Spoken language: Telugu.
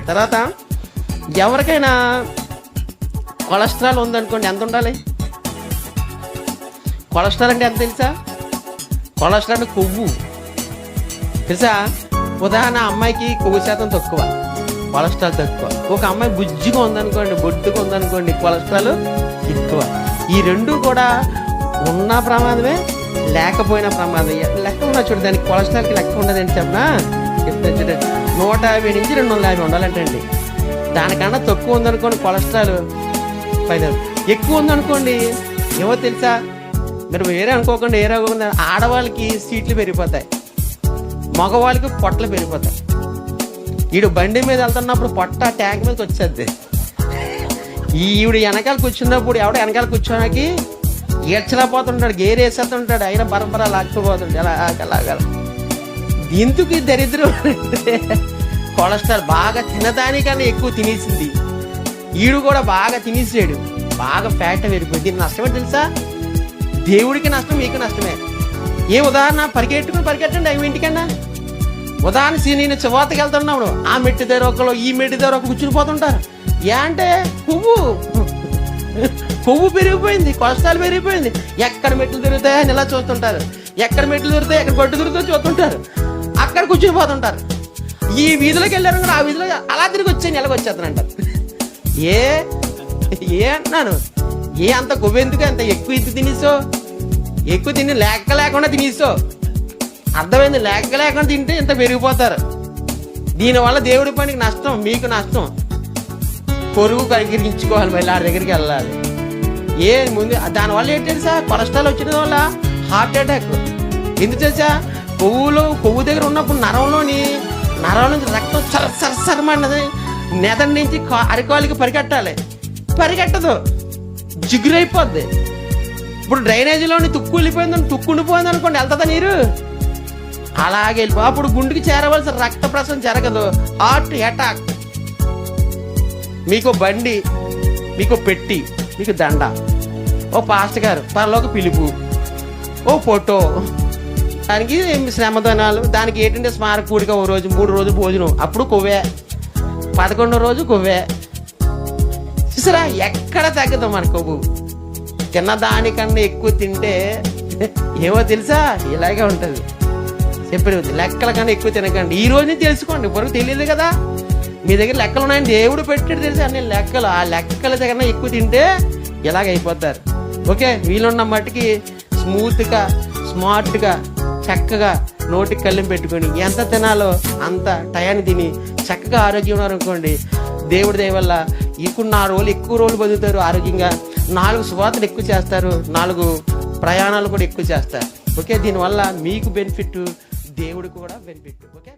తర్వాత ఎవరికైనా కొలెస్ట్రాల్ ఉందనుకోండి ఎంత ఉండాలి? కొలెస్ట్రాల్ అంటే ఎంత తెలుసా? కొలెస్ట్రాల్ అంటే కొవ్వు. తెలుసా? ఉదాహరణ అమ్మాయికి కొవ్వు శాతం తక్కువ కొలెస్ట్రాల్ తక్కువ. ఒక అమ్మాయి బుజ్జిగా ఉందనుకోండి బొడ్డుగా ఉందనుకోండి కొలెస్ట్రాల్ ఎక్కువ. ఈ రెండు కూడా ఉన్న ప్రమాదమే లేకపోయిన ప్రమాదం లెక్క ఉన్నా చూడు దానికి కొలెస్ట్రాల్కి లెక్క ఉండదని చెప్పనా? చెప్తాను చూడండి. నూట యాభై నుంచి రెండు వందల యాభై ఉండాలంటండి. దానికన్నా తక్కువ ఉందనుకోండి కొలెస్ట్రాల్ పైన ఎక్కువ ఉందనుకోండి ఏమో తెలుసా? మీరు వేరే అనుకోకుండా వేరే అనుకోకుండా ఆడవాళ్ళకి సీట్లు పెరిగిపోతాయి. మగవాళ్ళకి పొట్టలు పెరిగిపోతాయి. ఈడు బండి మీద వెళ్తున్నప్పుడు పొట్ట ట్యాంక్ మీదకి వచ్చేది ఈవిడ వెనకాల కూర్చున్నప్పుడు ఎవడ వెనకాల కూర్చోడానికి ఏడ్చలేకపోతుంటాడు గేర్ వేసేస్తుంటాడు అయినా బరబరా లాక్కుపోతుంటాడు. అలా అలాగలా ఎందుకు దరిద్రం అంటే కొలెస్ట్రాల్ బాగా తినదానికన్నా ఎక్కువ తినేసింది. ఈడు కూడా బాగా తినేసాడు బాగా ఫ్యాట్ పెరిగిపోయింది దీని నష్టమే తెలుసా? దేవుడికి నష్టం మీకు నష్టమే. ఏ ఉదాహరణ? పరిగెట్టుకుని పరిగెట్టండి అవి ఇంటికన్నా. ఉదాహరణ సీ నేను చివాతకి వెళ్తున్నాడు ఆ మెట్టి దగ్గర ఒకరు ఈ మెట్టి దగ్గర ఒక కూర్చుని పోతుంటారు ఏ అంటే పువ్వు కొవ్వు పెరిగిపోయింది. కొలెస్ట్రాల్ పెరిగిపోయింది. ఎక్కడ మెట్లు దొరుకుతాయని ఇలా చూస్తుంటారు. ఎక్కడ మెట్లు దొరుకుతాయి ఎక్కడ గడ్డు దొరుకుతాయో చూస్తుంటారు. అక్కడ కూర్చుని పోతుంటారు. ఈ వీధిలోకి వెళ్ళారు కూడా ఆ వీధిలో అలా తిరిగి వచ్చాను ఎలాగ వచ్చేస్తానంటారు. ఏ ఏ అంటున్నాను? ఏ అంత కొవ్వెందుకు అంత ఎక్కువ ఇది తినేసో? ఎక్కువ తిని లేక లేకుండా తినేసో? అర్థమైంది? లేక లేకుండా తింటే ఇంత పెరిగిపోతారు. దీనివల్ల దేవుడి పనికి నష్టం మీకు నష్టం. పొరుగు కరిగించుకోవాలి మళ్ళీ ఆ దగ్గరికి వెళ్ళాలి. ఏ ముందు దానివల్ల ఏంటి తెలుసా? కొలెస్ట్రాల్ వచ్చిన వల్ల హార్ట్ అటాక్. ఎందుకు తెలుసా? కొవ్వులో కొవ్వు దగ్గర ఉన్నప్పుడు నరంలోని నరం నుంచి రక్తం చర సర సరమన్నది నుంచి అరికాలికి పరిగెట్టాలి. పరిగెట్టదు. జిగురైపోద్ది. ఇప్పుడు డ్రైనేజీలోని తుక్కు వెళ్ళిపోయిందని తుక్కు ఉండిపోయింది అనుకోండి వెళ్తుందా నీరు? అలాగే వెళ్ళిపో. అప్పుడు గుండెకి చేరవలసిన రక్త ప్రసరణ జరగదు. Heart attack. మీకు బండి మీకు పెట్టి మీకు దండ. ఓ పాస్ట్ గారు పరలోకి పిలుపు. ఓ ఫోటో. దానికి శ్రమధనాలు దానికి ఏంటంటే స్మారకపూడిక ఓ రోజు మూడు రోజు భోజనం. అప్పుడు కొవ్వే. పదకొండో రోజు కొవ్వే. చూసారా? ఎక్కడ తగ్గదు మన కొవ్వు. తిన్నదానికన్నా ఎక్కువ తింటే ఏమో తెలుసా? ఇలాగే ఉంటుంది. చెప్పేది లెక్కల కన్నా ఎక్కువ తినకండి. ఈ రోజు తెలుసుకోండి ఇప్పుడు తెలియదు కదా. మీ దగ్గర లెక్కలు ఉన్నాయని దేవుడు పెట్టాడు తెలుసా? అన్ని లెక్కలు. ఆ లెక్కల దగ్గర ఎక్కువ తింటే ఇలాగ అయిపోతారు ఓకే? వీలున్న మట్టుకి స్మూత్గా స్మార్ట్గా చక్కగా నోటికి కళ్ళెం పెట్టుకొని ఎంత తినాలో అంత టయాన్ని తిని చక్కగా ఆరోగ్యం ఉన్నారనుకోండి దేవుడి దయ వల్ల ఇప్పుడు నా రోజులు ఎక్కువ రోజులు బతుకుతారు ఆరోగ్యంగా. నాలుగు సువార్తలు ఎక్కువ చేస్తారు నాలుగు ప్రయాణాలు కూడా ఎక్కువ చేస్తారు. ఓకే దీనివల్ల మీకు బెనిఫిట్ దేవుడికి కూడా బెనిఫిట్ ఓకే?